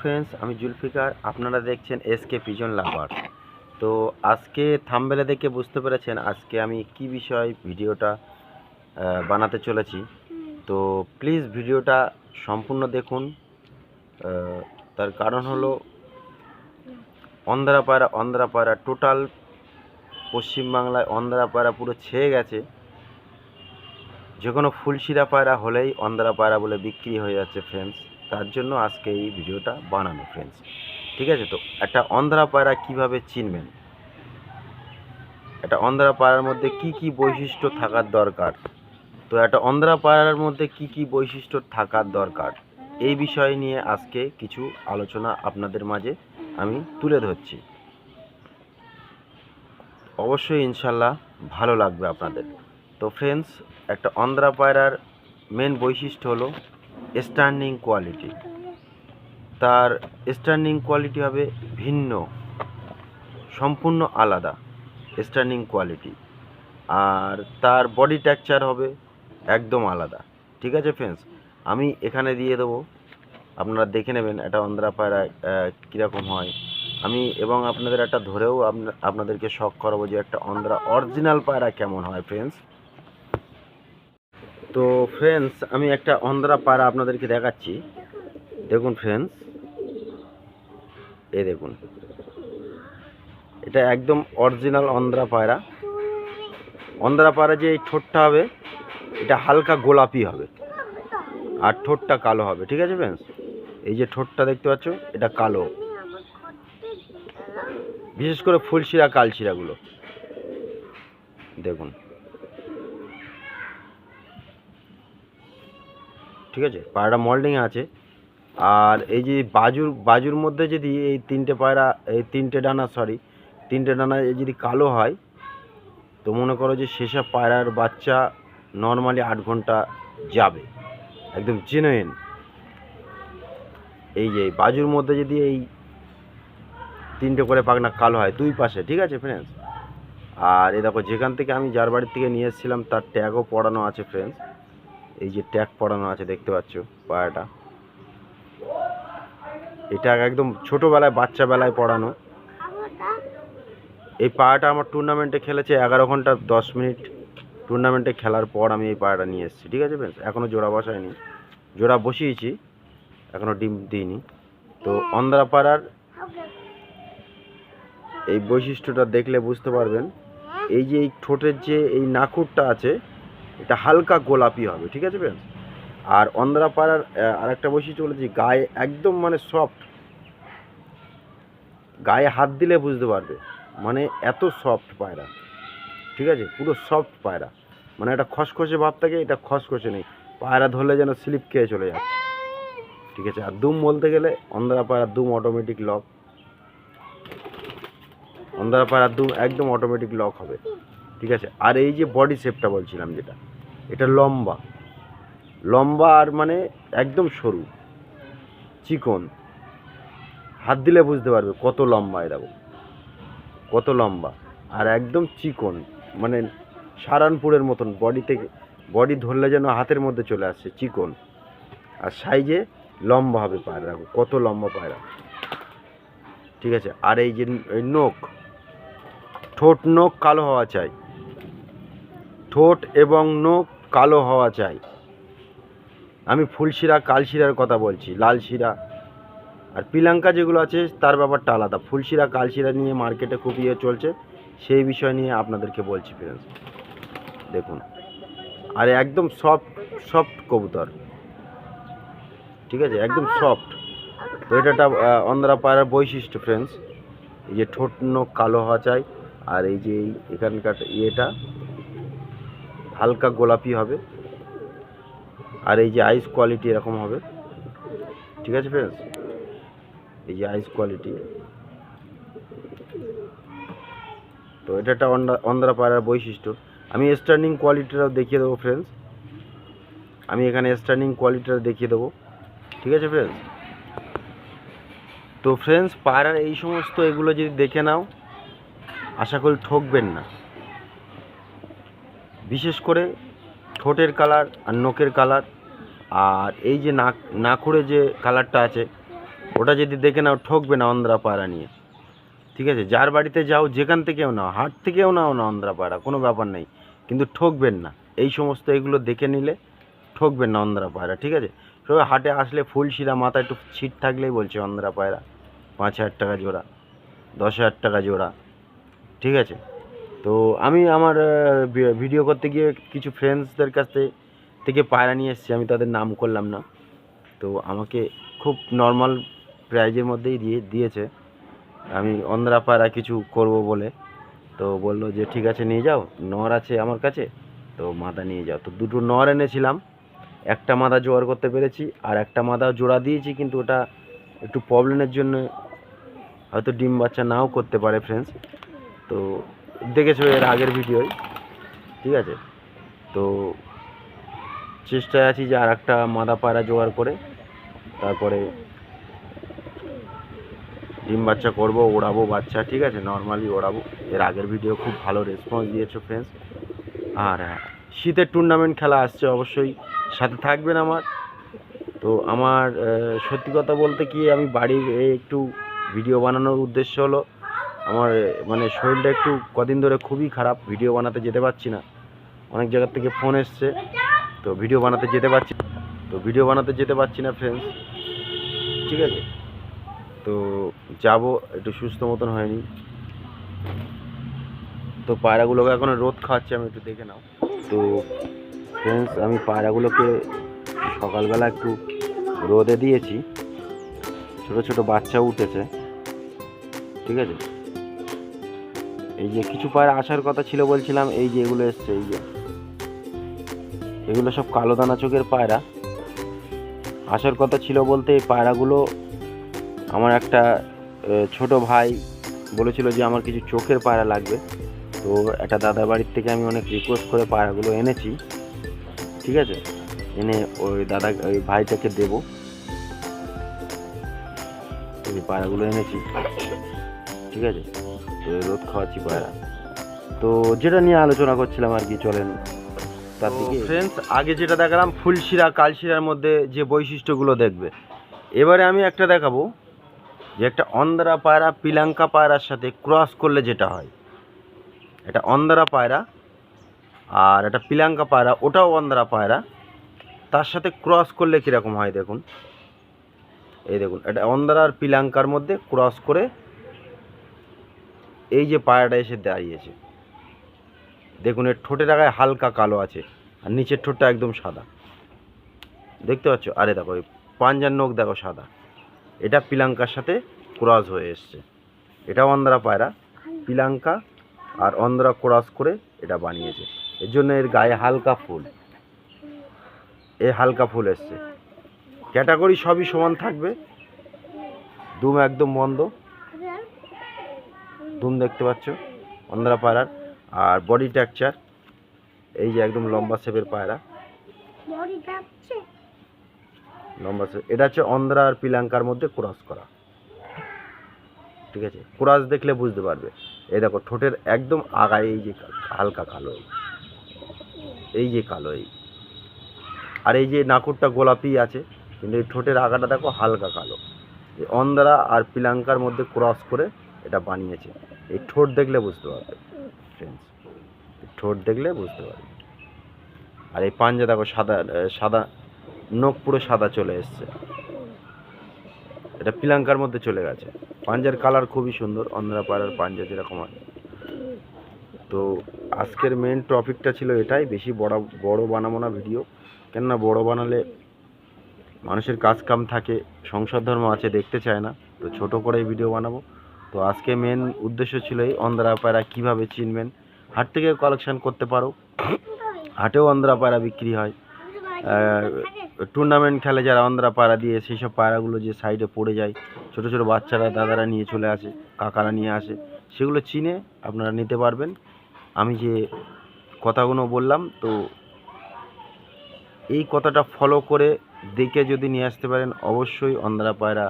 Friends আমি জুলফিকার, আপনারা দেখছেন এসকে পিজন লাভার তো আজকে থামবেলে দেখে বুঝতে পেরেছেন আজকে আমি কি বিষয় ভিডিওটা বানাতে চলেছি। তো প্লিজ ভিডিওটা সম্পূর্ণ দেখুন। তার কারণ হলো অন্ধ্রা পায়রা অন্ধ্রা পায়রা টোটাল পশ্চিমবাংলায় অন্ধ্রা পায়রা পুরো ছেয়ে গেছে। যে কোনো ফুলশিরা পায়রা হলেই অন্ধ্রা পায়রা বলে বিক্রি হয়ে যাচ্ছে ফ্রেন্ডস তার জন্য আজকে এই ভিডিওটা বানানো ফ্রেন্ডস ঠিক আছে তো? একটা অন্ধ্রা পায়রা কীভাবে চিনবেন? একটা অন্ধ্রা পায়রার মধ্যে কি কি বৈশিষ্ট্য থাকার দরকার? তো একটা অন্ধ্রা পায়রার মধ্যে কি কি বৈশিষ্ট্য থাকার দরকার? এই বিষয় নিয়ে আজকে কিছু আলোচনা আপনাদের মাঝে আমি তুলে ধরছি। অবশ্যই ইনশাল্লাহ ভালো লাগবে আপনাদের। তো ফ্রেন্ডস একটা অন্ধ্রা পায়রার মেন বৈশিষ্ট্য হলো স্ট্যান্ডিং কোয়ালিটি তার স্ট্যান্ডিং কোয়ালিটি হবে ভিন্ন, সম্পূর্ণ আলাদা স্ট্যান্ডিং কোয়ালিটি আর তার বডি টেক্সচার হবে একদম আলাদা। ঠিক আছে ফ্রেন্ডস আমি এখানে দিয়ে দেবো। আপনারা দেখে নেবেন একটা অন্ধ্রা পায়রা কীরকম হয়। আমি এবং আপনাদের একটা ধরেও আপনাদেরকে শখ করাবো যে একটা অন্ধ্রা অরিজিনাল পায়রা কেমন হয় ফ্রেন্ডস তো ফ্রেন্ডস আমি একটা অন্ধ্রা পায়রা আপনাদেরকে দেখাচ্ছি। দেখুন ফ্রেন্ডস এই দেখুন। এটা একদম অরিজিনাল অন্ধ্রা পায়রা অন্ধ্রা পায়রা যে এই ঠোঁটটা হবে, এটা হালকা গোলাপি হবে। আর ঠোঁটটা কালো হবে, ঠিক আছে ফ্রেন্ডস এই যে ঠোঁটটা দেখতে পাচ্ছ, এটা কালো। বিশেষ করে ফুলশিরা, কালশিরাগুলো। দেখুন। ঠিক আছে? পায়রাটা মল্ডিং আছে। আর এই যে বাজুর বাজুর মধ্যে যদি এই তিনটে পায়রা, এই তিনটে ডানা সরি তিনটে ডানা যদি কালো হয়, তো মনে করো যে সেসব পায়রার বাচ্চা নর্মালি আট ঘণ্টা যাবে। একদম জেনুইন এই যে বাজুর মধ্যে যদি এই তিনটে করে পাখনা কালো হয়, দুই পাশে, ঠিক আছে ফ্রেন্ডস আর এ দেখো, যেখান থেকে আমি যার বাড়ির থেকে নিয়ে এসেছিলাম, তার ট্যাগও পড়ানো আছে ফ্রেন্ডস এই যে ট্যাগ পড়ানো আছে, দেখতে পাচ্ছ পায়াটা। এটা একদম ছোটোবেলায়, বাচ্চাবেলায় পড়ানো। এই পায়াটা আমার টুর্নামেন্টে খেলেছে এগারো ঘণ্টা দশ মিনিট। টুর্নামেন্টে খেলার পর আমি এই পায়াটা নিয়ে এসেছি, ঠিক আছে ফ্রেন্ডস এখনও জোড়া বসায়নি। জোড়া বসিয়েছি এখনও ডিম দিইনি। তো অন্ধ্রা পাড়ার এই বৈশিষ্ট্যটা দেখলে বুঝতে পারবেন। এই যে এই ঠোঁটের যে এই নাকুরটা আছে এটা হালকা গোলাপি হবে ঠিক আছে ফ্রেন্ডস আর অন্ধ্রা পাড়ার আহ, আরেকটা বৈশিষ্ট্য বলেছি গায়ে একদম মানে সফট গায়ে হাত দিলে বুঝতে পারবে মানে এত সফট পায়রা ঠিক আছে? পুরো সফট পায়রা। মানে একটা খসখসে ভাব থাকে এটা খসখসে নেই। পায়রা ধরলে যেন স্লিপ খেয়ে চলে যাচ্ছে ঠিক আছে? আর দুম বলতে গেলে অন্ধ্রা পায়রার দুম অটোমেটিক লক অন্ধ্রা পায়রার দুম একদম অটোমেটিক লক হবে ঠিক আছে? আর এই যে বডি শেপটা বলছিলাম যেটা এটা লম্বা। লম্বা আর মানে একদম সরু। চিকন। হাত দিলে বুঝতে পারবে কত লম্বা এ দেখো। কত লম্বা। আর একদম চিকন। মানে সারানপুরের মতন। বডি থেকে বডি ধরলে যেন হাতের মধ্যে চলে আসছে চিকন। আর সাইজে লম্বা হবে দেখো কত লম্বা পায়রা। ঠিক আছে? আর এই যে নোক ঠোঁট নোক কালো হওয়া চাই। ঠোঁট এবং নোক কালো হওয়া চাই। আমি ফুলশিরা কালশিরার কথা বলছি লাল শিরা। আর পিলাঙ্কা যেগুলো আছে তার ব্যাপারটা আলাদা। ফুলশিরা কালশিরা নিয়ে মার্কেটে খুব ইয়ে চলছে সেই বিষয় নিয়ে আপনাদেরকে বলছি ফ্রেন্ডস দেখুন আর একদম সফট সফট কবুতর। ঠিক আছে? একদম সফট তো এটা একটা অন্ধ্রা পায়রার বৈশিষ্ট্য ফ্রেন্ডস এই যে ঠোঁট কালো হওয়া চাই আর এই যে এখানকার ইয়েটা হালকা গোলাপি হবে। আর এই যে আইস কোয়ালিটি এরকম হবে। ঠিক আছে ফ্রেন্ডস এই যে আইস কোয়ালিটি তো এটা একটা অন্ধ্রা পায়রার বৈশিষ্ট্য। আমি স্ট্যান্ডিং কোয়ালিটিটাও দেখিয়ে দেবো ফ্রেন্ডস আমি এখানে স্ট্যান্ডিং কোয়ালিটিটা দেখিয়ে দেবো। ঠিক আছে ফ্রেন্ডস তো ফ্রেন্ডস পায়রার এই সমস্ত এগুলো যদি দেখে নাও, আশা করি ঠকবেন না। বিশেষ করে ঠোঁটের কালার আর নোকের কালার আর এই যে নাক নাকুড়ে যে কালারটা আছে, ওটা যদি দেখে নাও, ঠকবে না অন্ধ্রা পায়রা নিয়ে। ঠিক আছে? যার বাড়িতে যাও, যেখান থেকেও নাও, হাট থেকেও নাও না অন্ধ্রা পায়রা কোনো ব্যাপার নেই। কিন্তু ঠকবেন না। এই সমস্ত এগুলো দেখে নিলে ঠকবেন না অন্ধ্রা পায়রা ঠিক আছে? তবে হাটে আসলে ফুল শিরা মাথায় একটু ছিট থাকলেই বলছে অন্ধ্রা পায়রা পাঁচ হাজার টাকা জোড়া, দশ হাজার টাকা জোড়া, ঠিক আছে? তো আমি আমার ভিডিও করতে গিয়ে কিছু ফ্রেন্ডসদের কাছ থেকে- পায়রা নিয়ে এসেছি, আমি তাদের নাম করলাম না। তো আমাকে খুব নর্মাল প্রাইজের মধ্যেই দিয়ে, দিয়েছে। আমি অন্ধ্রা পায়রা কিছু করব বলে। তো বলল যে, ঠিক আছে, নিয়ে যাও। নর আছে আমার কাছে। তো মাদা নিয়ে যাও। তো দুটো নর এনেছিলাম। একটা মাদা জোগাড় করতে পেরেছি, আর একটা মাদা জোড়া দিয়েছি, কিন্তু ওটা একটু প্রবলেমের জন্য হয়তো ডিম বাচ্চা নাও করতে পারে ফ্রেন্ডস তো দেখেছ এর আগের ভিডিওয়। ঠিক আছে? তো চেষ্টায় আছি যে আর একটা মাদা পায়রা জোগাড় করে, তারপরে ডিম বাচ্চা করব, ওড়াবো বাচ্চা, ঠিক আছে? নর্মালি ওড়াবো। এর আগের ভিডিও খুব ভালো রেসপন্স দিয়েছ ফ্রেন্ডস আর শীতের টুর্নামেন্ট খেলা আসছে অবশ্যই। সাথে থাকবেন আমার। তো আমার সত্যি কথা বলতে কি, আমি বাড়ির একটু ভিডিও বানানোর উদ্দেশ্য হলো আমার মানে শরীরটা একটু কদিন ধরে খুবই খারাপ, ভিডিও বানাতে যেতে পারছি না। অনেক জায়গার থেকে ফোন এসছে, তো ভিডিও বানাতে যেতে পারছি তো ভিডিও বানাতে যেতে পারছি না ফ্রেন্ডস ঠিক আছে? তো যাব, একটু সুস্থ মতন হয়নি। তো পায়রাগুলোকে এখন রোদ খাওয়াচ্ছি, আমি একটু দেখে নাও। তো ফ্রেন্ডস আমি পায়রাগুলোকে সকালবেলা একটু রোদে দিয়েছি। ছোট ছোট বাচ্চা উঠেছে। ঠিক আছে? এই যে কিছু পায়রা আসার কথা ছিল বলছিলাম, এই যে এগুলো এসছে, এই যে। এগুলো সব কালো দানা চোখের পায়রা। আসার কথা ছিল বলতে এই পায়রাগুলো আমার একটা ছোট ভাই বলেছিল যে আমার কিছু চোখের পায়রা লাগবে। তো একটা দাদার বাড়ির থেকে আমি অনেক রিকোয়েস্ট করে পায়রাগুলো এনেছি। ঠিক আছে? এনে ওই দাদা, ওই ভাইটাকে দেবো। এই পায়রাগুলো এনেছি। ঠিক আছে? রোদ খাওয়াচ্ছি পায়রা তো যেটা নিয়ে আলোচনা করছিলাম আর কি চলেন তার দিকে। ফ্রেন্ডস আগে যেটা দেখালাম ফুলশিরা কালশিরার মধ্যে যে বৈশিষ্ট্যগুলো দেখবে। এবারে আমি একটা দেখাবো যে একটা অন্ধ্রা পায়রা পিলাঙ্কা পায়রার সাথে ক্রস করলে যেটা হয়। এটা অন্ধ্রা পায়রা আর এটা পিলাঙ্কা পায়রা ওটাও অন্ধ্রা পায়রা। তার সাথে ক্রস করলে কীরকম হয় দেখুন। এই দেখুন এটা অন্ধ্রা আর পিলাঙ্কার মধ্যে ক্রস করে এই যে পায়রাটা এসে দাঁড়িয়েছে। দেখুন, এর ঠোঁটের আগায় হালকা কালো আছে, আর নিচের ঠোঁটটা একদম সাদা। দেখতে পাচ্ছ? আরে দেখো, এই পাঞ্জার নখ দেখো সাদা। এটা পিলাঙ্কার সাথে ক্রস হয়ে এসছে। এটা অন্ধ্রা পায়রা। পিলাঙ্কা আর অন্ধ্রা ক্রস করে এটা বানিয়েছে। এর জন্য এর গায়ে হালকা ফুল। এ হালকা ফুল এসছে। ক্যাটাগরি সবই সমান থাকবে। দুম একদম বন্ধ দুম দেখতে পাচ্ছ অন্ধ্রা পায়রার। আর বডি টেক্সচার এই যে একদম লম্বা শেপের পায়রা। লম্বা শেপ এটা হচ্ছে অন্ধ্রা আর পিলাঙ্কার মধ্যে ক্রস করা। ঠিক আছে? ক্রস দেখলে বুঝতে পারবে। এই দেখো ঠোঁটের একদম আগায় এই যে হালকা কালো। এই। যে কালো এই। আর এই যে নাকুরটা গোলাপি আছে কিন্তু এই ঠোঁটের আগাটা দেখো হালকা কালো। এই অন্ধ্রা আর পিলাঙ্কার মধ্যে ক্রস করে এটা বানিয়েছে। এই ঠোঁট দেখলে বুঝতে পারবে ফ্রেন্ডস ঠোঁট দেখলে বুঝতে পারবে। আর এই পাঞ্জা দেখো, সাদা সাদা, নখ পুরো সাদা চলে এসছে। এটা পিলাঙ্কার মধ্যে চলে গেছে। পাঞ্জার কালার খুবই সুন্দর অন্ধ্রা পাড়ার পাঞ্জা যেরকম আছে তো আজকের মেন টপিকটা ছিল এটাই, বেশি বড় বড় বানাবো না ভিডিও কেননা বড় বানালে মানুষের কাজ কাম থাকে, সংসার ধর্ম আছে, দেখতে চায় না। তো ছোট করেই ভিডিও বানাবো। তো আজকে মেন উদ্দেশ্য ছিল এই অন্ধ্রা পায়রা কীভাবে চিনবেন? হাট থেকে কালেকশান করতে পারো। হাটেও অন্ধ্রা পায়রা বিক্রি হয়। টুর্নামেন্ট খেলে যারা অন্ধ্রা পায়রা দিয়ে সেই সব পায়রাগুলো যে সাইডে পড়ে যায়, ছোট ছোট বাচ্চারা, দাদারা নিয়ে চলে আসে, কাকারা নিয়ে আসে, সেগুলো চিনে আপনারা নিতে পারবেন। আমি যে কথাগুলো বললাম, তো এই কথাটা ফলো করে দেখে যদি নিয়ে আসতে পারেন, অবশ্যই অন্ধ্রা পায়রা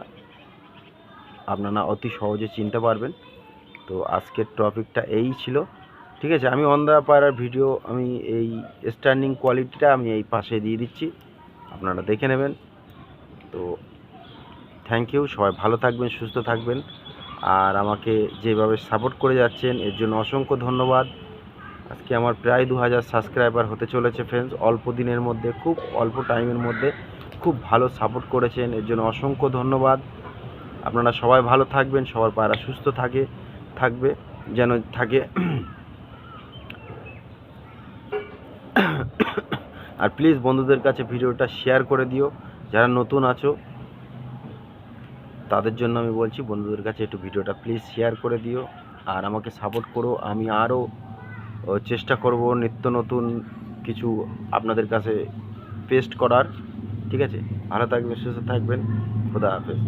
আপনারা অতি সহজে চিনতে পারবেন। তো আজকের টপিকটা এই ছিল। ঠিক আছে, আমি অন্ধ্রা পায়রার ভিডিও, আমি এই স্ট্যান্ডিং কোয়ালিটিটা আমি এই পাশে দিয়ে দিচ্ছি। আপনারা দেখে নেবেন। তো থ্যাংক ইউ সবাই ভালো থাকবেন, সুস্থ থাকবেন। আর আমাকে যেভাবে সাপোর্ট করে যাচ্ছেন, এর জন্য অসংখ্য ধন্যবাদ। আজকে আমার প্রায় দু হাজার সাবস্ক্রাইবার হতে চলেছে ফ্রেন্ডস অল্প দিনের মধ্যে, খুব অল্প টাইমের মধ্যে, খুব ভালো সাপোর্ট করেছেন, এর জন্য অসংখ্য ধন্যবাদ। আপনারা সবাই ভালো থাকবেন, সবার পায়রা সুস্থ থাকে, থাকবে, যেন থাকে। আর প্লিজ বন্ধুদের কাছে ভিডিওটা শেয়ার করে দিও, যারা নতুন আছো, তাদের জন্য আমি বলছি বন্ধুদের কাছে একটু ভিডিওটা প্লিজ শেয়ার করে দিও, আর আমাকে সাপোর্ট করো। আমি আরও চেষ্টা করব নিত্য নতুন কিছু আপনাদের কাছে পেস্ট করার। ঠিক আছে? ভালো থাকবেন, সুস্থ থাকবেন। খোদা হাফেজ।